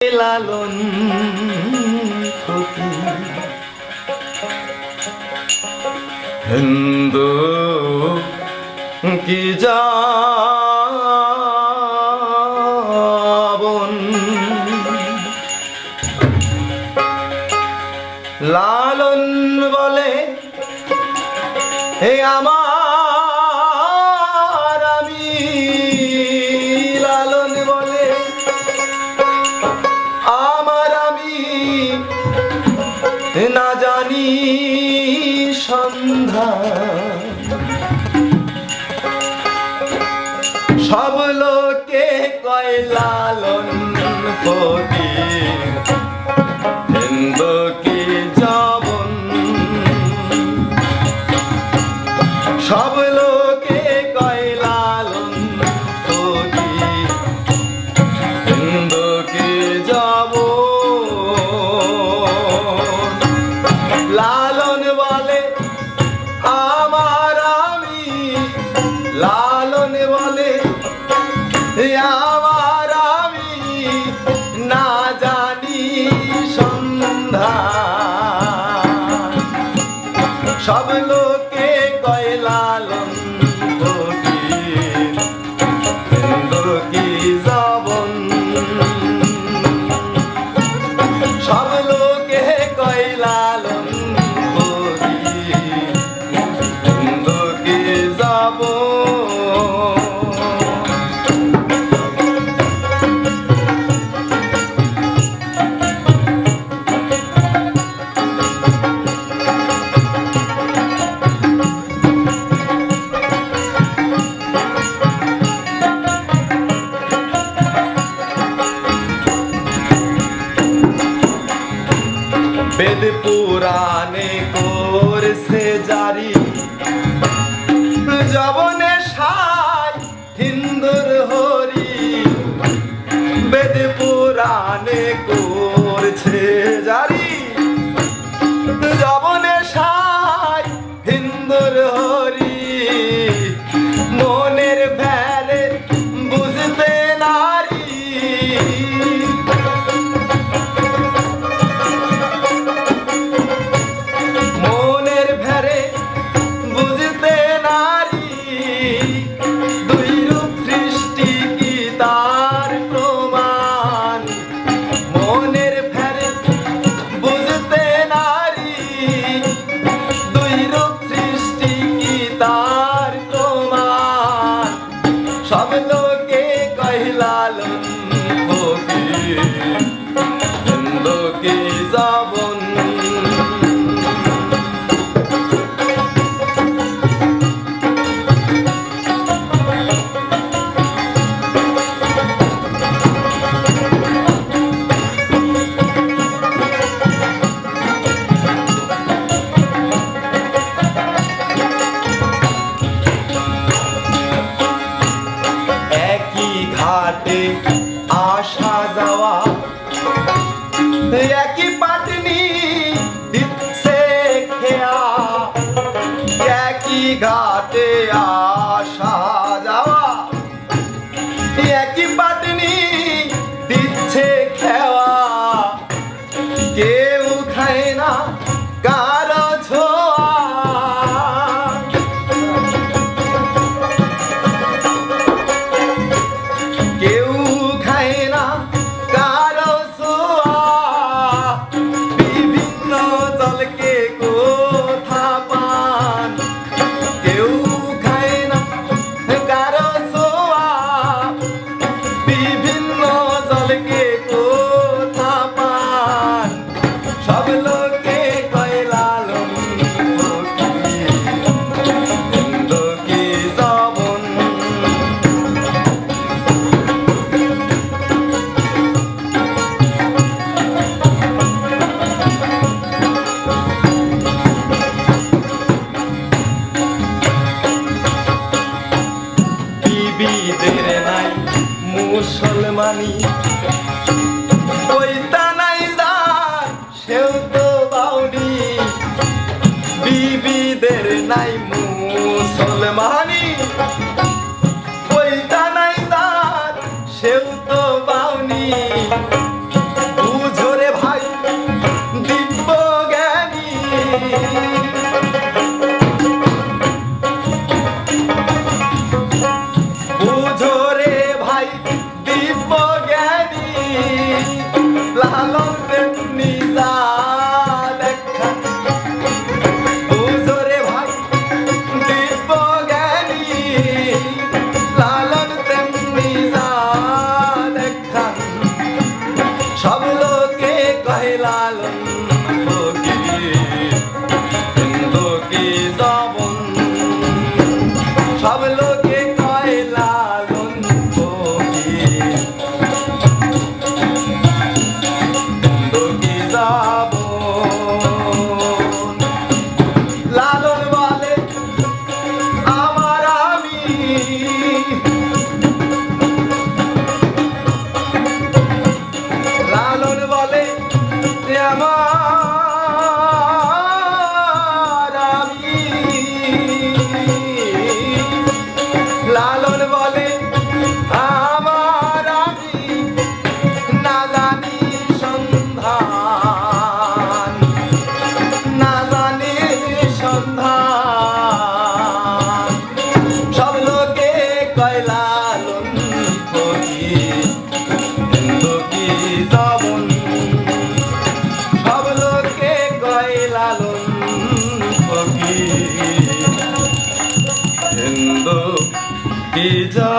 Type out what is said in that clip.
লালন হিন্দু কি যাবন? লালন বলে হে আমার লালন ফকির কি যাবন সব 나 কোরআনে করছে জারি। জবনে সাই হিন্দুর হরি। বেদ পুরাণে কোর I love. ঘাটে আ মুসলমানি। কইতা নাই যার সেও তো বাউরি বিবিদের নাই মুসলমানি। কইতা নাই যার সেও তেমনি হিন্দু কি যা